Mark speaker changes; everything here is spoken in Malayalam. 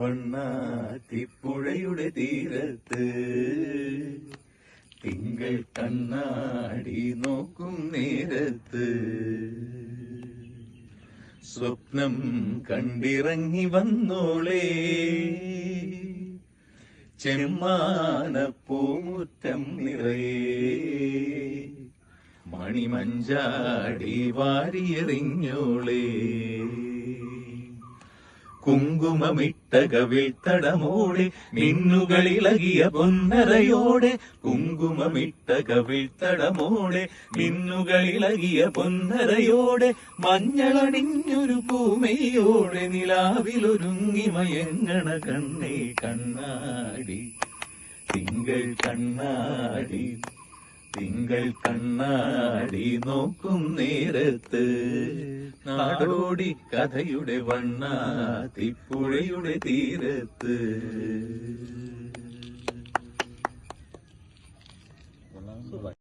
Speaker 1: വണ്ണാത്തിപ്പുഴയുടെ തീരത്ത് തിങ്കൾ കണ്ണാടി നോക്കും നേരത്ത്. സ്വപ്നം കണ്ടിറങ്ങി വന്നോളേ. ചെമ്മാനപ്പൂമുറ്റം നിറയേ. മണിമഞ്ചാടി വാരിയെറിഞ്ഞോളേ. കുങ്കുമമിട്ട തടമോടെ മിന്നുകളിളകിയ പൊന്നരയോടെ. കുങ്കുമമിട്ട തടമോടെ മിന്നുകളിളകിയ പൊന്നരയോടെ. മഞ്ഞളണിഞ്ഞൊരു പൂമയോടെ നിലാവിലൊരുങ്ങി മയങ്ങണ കണ്ണേ കണ്ണാടി. തിങ്കൾ കണ്ണാടി. തിങ്കൾ കണ്ണാടി നോക്കും നേരത്ത്. നാടോടി കഥയുടെ വണ്ണ തിപ്പുഴയുടെ തീരത്ത്.